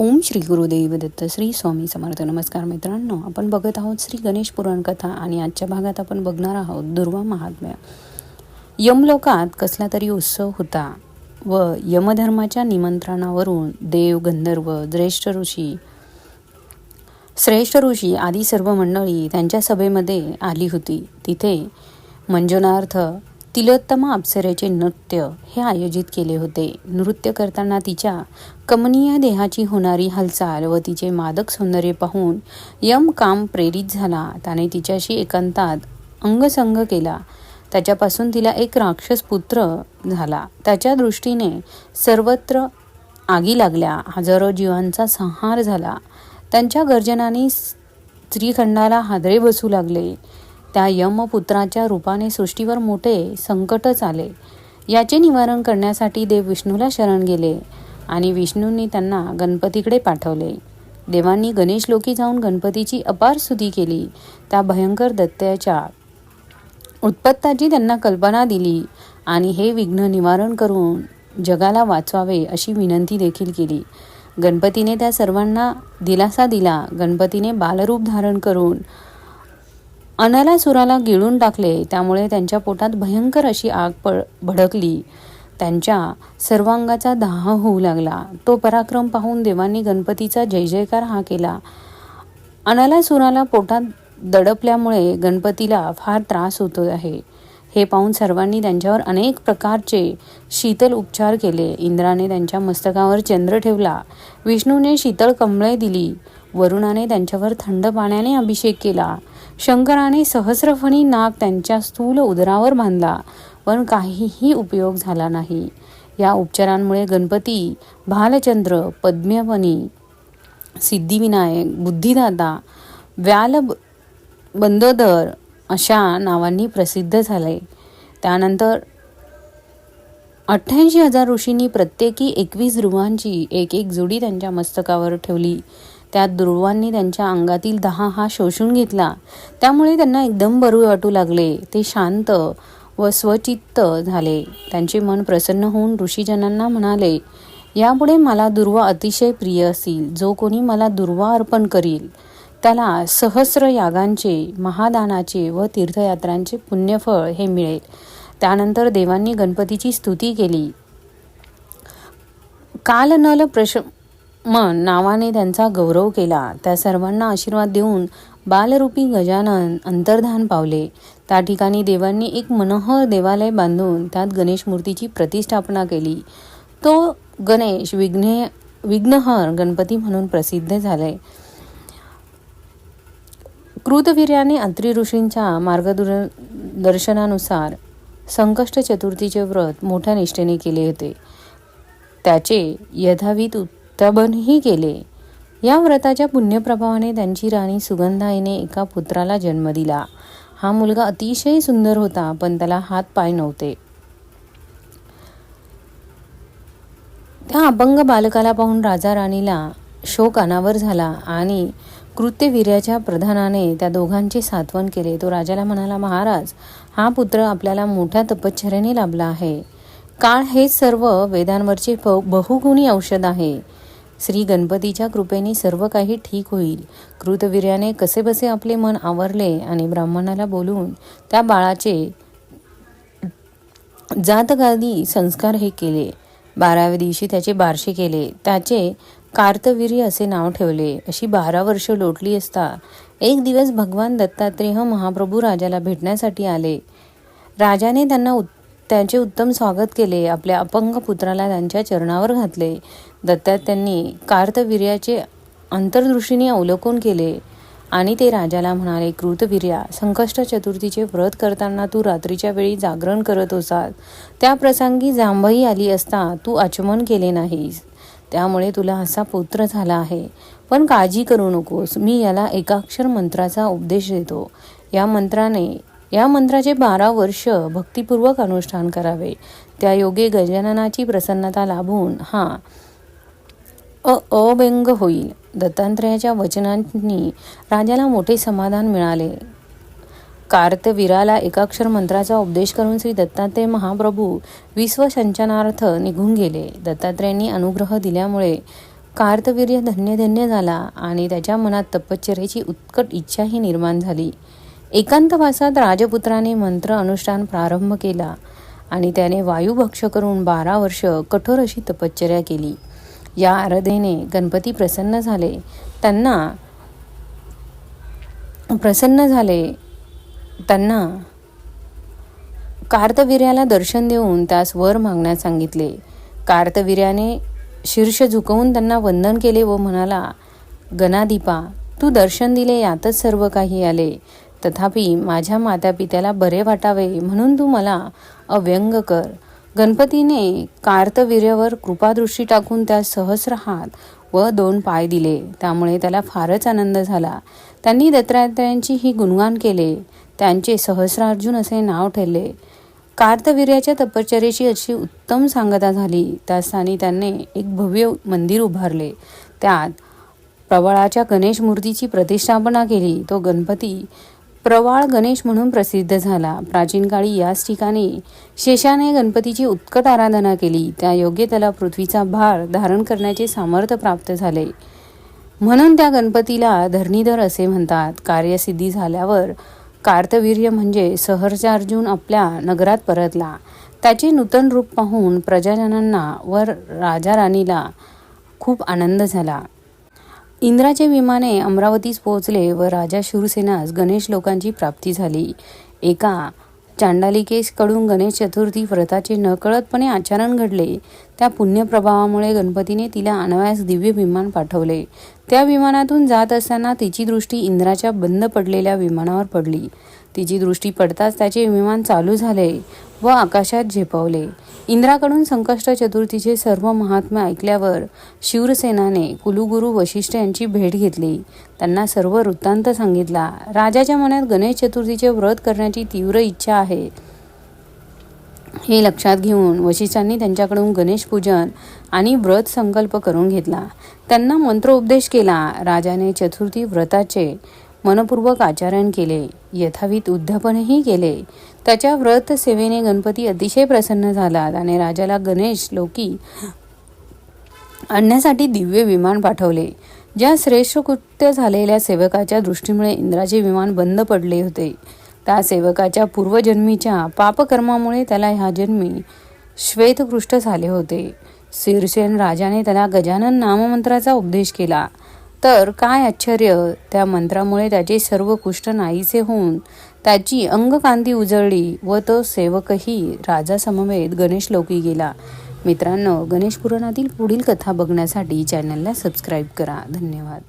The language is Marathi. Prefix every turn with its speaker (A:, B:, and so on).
A: ओम श्री गुरुदेव दत्त श्री स्वामी समर्थ. नमस्कार मित्रांनो आपण बघत आहोत श्री गणेश पुराण कथा आणि आजच्या भागात आपण बघणार आहोत दुर्वा महात्म्य. यमलोकात कसला तरी उत्सव होता व यमधर्माच्या निमंत्रणावरून देव गंधर्व ज्येष्ठ ऋषी श्रेष्ठ ऋषी आदी सर्व मंडळी त्यांच्या सभेमध्ये आली होती. तिथे मंजुनार्थ तिलोत्तमा अप्सरेचे नृत्य हे आयोजित केले होते. नृत्य करताना तिच्या कमनीय देहाची होणारी हालचाल व तिचे मादक सौंदर्य पाहून यम काम प्रेरित झाला. त्याने तिच्याशी एकांतात अंगसंग केला. त्याच्यापासून तिला एक राक्षस पुत्र झाला. त्याच्या दृष्टीने सर्वत्र आगी लागल्या. हजारो जीवांचा संहार झाला. त्यांच्या गर्जनाने स्त्रीखंडाला हादरे बसू लागले. त्या यमपुत्राच्या रूपाने सृष्टीवर मोठे संकटच आले. याचे निवारण करण्यासाठी देव विष्णूला शरण गेले आणि विष्णूंनी त्यांना गणपतीकडे पाठवले. देवांनी गणेश लोकी जाऊन गणपतीची अपार स्तुती केली. त्या भयंकर दत्त्याच्या उत्पत्ताची त्यांना कल्पना दिली आणि हे विघ्न निवारण करून जगाला वाचवावे अशी विनंती देखील केली. गणपतीने त्या सर्वांना दिलासा दिला. गणपतीने बालरूप धारण करून अनलासुराला गिळून टाकले त्यामुळे त्यांच्या पोटात भयंकर अशी आग पड भडकली. त्यांच्या सर्वांगाचा दाह होऊ लागला. तो पराक्रम पाहून देवांनी गणपतीचा जय जयकार हा केला. अनलासुराला पोटात दडपल्यामुळे गणपतीला फार त्रास होतो आहे. हे पाहून सर्वांनी त्यांच्यावर अनेक प्रकारचे शीतल उपचार केले. इंद्राने त्यांच्या मस्तकावर चंद्र ठेवला. विष्णूने शीतळ कमळे दिली. वरुणाने त्यांच्यावर थंड पाण्याने अभिषेक केला. शंकराने सहस्रफणी नाग त्यांच्या स्थूल उदरावर बांधला पण काहीही उपयोग झाला नाही. या उपचारांमुळे गणपती भालचंद्र पद्मपणी सिद्धिविनायक बुद्धिदाता व्याल बंदोदर अशा नावांनी प्रसिद्ध झाले. त्यानंतर अठ्ठ्याऐंशी हजार ऋषींनी प्रत्येकी एकवीस ध्रुवांची एक एक जोडी त्यांच्या मस्तकावर ठेवली. त्यात ध्रुवांनी त्यांच्या अंगातील दहा हा शोषून घेतला. त्यामुळे त्यांना एकदम बरू वाटू लागले. ते शांत व स्वचित्त झाले. त्यांचे मन प्रसन्न होऊन ऋषीजनांना म्हणाले यापुढे मला दुर्वा अतिशय प्रिय असेल. जो कोणी मला दुर्वा अर्पण करील त्याला सहस्र यागांचे महादानाचे व तीर्थयात्रांचे पुण्यफळ हे मिळेल. त्यानंतर देवांनी गणपतीची स्तुती केली. काल नल प्रश मन नावाने त्यांचा गौरव केला. त्या सर्वांना आशीर्वाद देऊन बालरूपी गजानन अंतर्धान पावले. त्या ठिकाणी देवांनी एक मनोहर देवालय बांधून त्यात गणेश मूर्तीची प्रतिष्ठापना केली. तो गणेश विघ्ने विघ्नहर गणपती म्हणून प्रसिद्ध झाले. कृतवीर्याने अत्री ऋषींच्या मार्गदर्शनानुसार संकष्ट चतुर्थीचे व्रत मोठ्या निष्ठेने केले होते. त्याचे यथावित उत्तबनही केले. या व्रताच्या पुण्यप्रभावाने त्यांची राणी सुगंधाईने एका पुत्राला जन्म दिला. हा मुलगा अतिशय सुंदर होता पण त्याला हात पाय नव्हते. त्या अपंग बालकाला पाहून राजा राणीला शोक अनावर झाला आणि कृत्यवीर्याच्या प्रधानाने त्या दोघांचे सात्वन केले. तो राजाला म्हणाला महाराज हा पुत्र आपल्याला मोठ्या तपश्चर्याने लाभला आहे. काळ हे सर्व वेदांवरचे बहुगुणी औषध आहे. श्री गणपतीच्या कृपेने सर्व काही ठीक होईल. कृतवीर्याने कसेबसे आपले मन आवरले आणि ब्राह्मणाला बोलून त्या बाळाचे जातगादी संस्कार हे केले. बाराव्या दिवशी त्याचे बारशे केले. त्याचे कार्तवीर्य असे नाव ठेवले. अशी बारा वर्ष लोटली असता एक दिवस भगवान दत्तात्रेय महाप्रभू राजाला भेटण्यासाठी आले. राजाने त्यांना त्याचे उत्तम स्वागत केले. आपल्या अपंग पुत्राला त्यांच्या चरणावर घातले. दत्तात त्यांनी कार्तवीर्याचे अंतर्दृष्टीने अवलोकन केले आणि ते राजाला म्हणाले कृतवीर्या संकष्ट चतुर्थीचे व्रत करताना तू रात्रीच्या वेळी जागरण करत होसास त्या प्रसंगी जांभई आली असता तू आचमन केले नाहीस. त्यामुळे तुला असा पुत्र झाला आहे. पण काळजी करू नकोस. मी याला एकाक्षर मंत्राचा उपदेश देतो. या मंत्राने या मंत्राचे बारा वर्ष भक्तिपूर्वक अनुष्ठान करावे. त्या योगे गजाननाची प्रसन्नता लाभून हा अ अव्यंग होईल. दत्तात्रयाच्या वचनांनी राजाला मोठे समाधान मिळाले. कार्तवीराला एकाक्षर मंत्राचा उपदेश करून श्री दत्तात्रय महाप्रभू विश्वसंचनार्थ निघून गेले. दत्तात्रयांनी अनुग्रह दिल्यामुळे कार्तवीर्य धन्य धन्य झाला आणि त्याच्या मनात तपश्चर्याची उत्कट इच्छाही निर्माण झाली. एकांतवासात राजपुत्राने मंत्र अनुष्ठान प्रारंभ केला आणि त्याने वायुभक्ष करून बारा वर्ष कठोर अशी तपश्चर्या केली. या आराधनेने गणपती प्रसन्न झाले. त्यांना प्रसन्न झाले. त्यांना कार्तवीर्याला दर्शन देऊन त्यास वर मागण्यास सांगितले. कार्तवीर्याने शीर्ष झुकवून त्यांना वंदन केले व म्हणाला गणादीपा तू दर्शन दिले यातच सर्व काही आले. तथापि माझ्या मातापित्याला बरे वाटावे म्हणून तू मला अव्यंग कर. गणपतीने कार्तवीर्यावर कृपादृष्टी टाकून त्यास सहस्र हात व दोन पाय दिले. त्यामुळे त्याला फारच आनंद झाला. त्यांनी दत्तात्रयांची ही गुणगान केले. त्यांचे सहस्रार्जुन असे नाव ठेवले. कार्तवीर्याच्या तपश्चर्याची अशी उत्तम सांगता झाली. त्या स्थानी त्यांनी एक भव्य मंदिर उभारले. त्यात प्रवळाच्या गणेश मूर्तीची प्रतिष्ठापना केली. तो गणपती प्रवाळ गणेश म्हणून प्रसिद्ध झाला. प्राचीन काळी याच ठिकाणी शेषाने गणपतीची उत्कट आराधना केली. त्या योग्य त्याला पृथ्वीचा भार धारण करण्याचे सामर्थ्य प्राप्त झाले. म्हणून त्या गणपतीला धरणीधर असे म्हणतात. कार्यसिद्धी झाल्यावर कार्तवीर्य म्हणजे सहर्षार्जुन आपल्या नगरात परतला. त्याचे नूतन रूप पाहून प्रजाजनांना व राजा राणीला खूप आनंद झाला. इंद्राचे विमाने अमरावतीस पोहोचले व राजा शूरसेनास गणेश लोकांची प्राप्ती झाली. एका चांडालिकेसकडून गणेश चतुर्थी व्रताचे नकळतपणे आचरण घडले. त्या पुण्यप्रभावामुळे गणपतीने तिला आणवयास दिव्य विमान पाठवले. त्या विमानातून जात असताना तिची दृष्टी इंद्राच्या बंद पडलेल्या विमानावर पडली. तिची दृष्टी पडताच त्याचे विमान चालू झाले व आकाशात झेपवले. इंद्राकडून संकष्ट चतुर्थीचे सर्व महात्म्य ऐकल्यावर शिवसेनाने कुलुगुरू वशिष्ठ यांची भेट घेतली. त्यांना सर्व वृत्तांत सांगितला. राजाच्या मनात गणेश चतुर्थीचे व्रत करण्याची तीव्र इच्छा आहे. हे लक्षात घेऊन वशिष्ठांनी त्यांच्याकडून गणेश पूजन आणि व्रत संकल्प करून घेतला. त्यांना मंत्रोपदेश केला. राजाने चतुर्थी व्रताचे मनपूर्वक आचरण केले. यथावित उद्यापनही केले. त्याच्या व्रत सेवेने गणपती अतिशय प्रसन्न झाला. आणि राजाला गणेश लोकी आणण्यासाठी दिव्य विमान पाठवले. ज्या श्रेष्ठ कृत्य झालेल्या सेवकाच्या दृष्टीमुळे इंद्राचे विमान बंद पडले होते. त्या सेवकाच्या पूर्वजन्मीच्या पापकर्मामुळे त्याला ह्या जन्मी श्वेतकृष्ट झाले होते. शिरसेन राजाने त्याला गजानन नाममंत्राचा उपदेश केला. तर काय आश्चर्य त्या मंत्रामुळे त्याचे सर्व कुष्ठ नाहीसे होऊन त्याची अंगकांती उजळली व तो सेवकही राजा समवेत गणेश लोकी गेला. मित्रांनो गणेश पुराणातील पुढील कथा बघण्यासाठी चॅनलला सबस्क्राईब करा. धन्यवाद.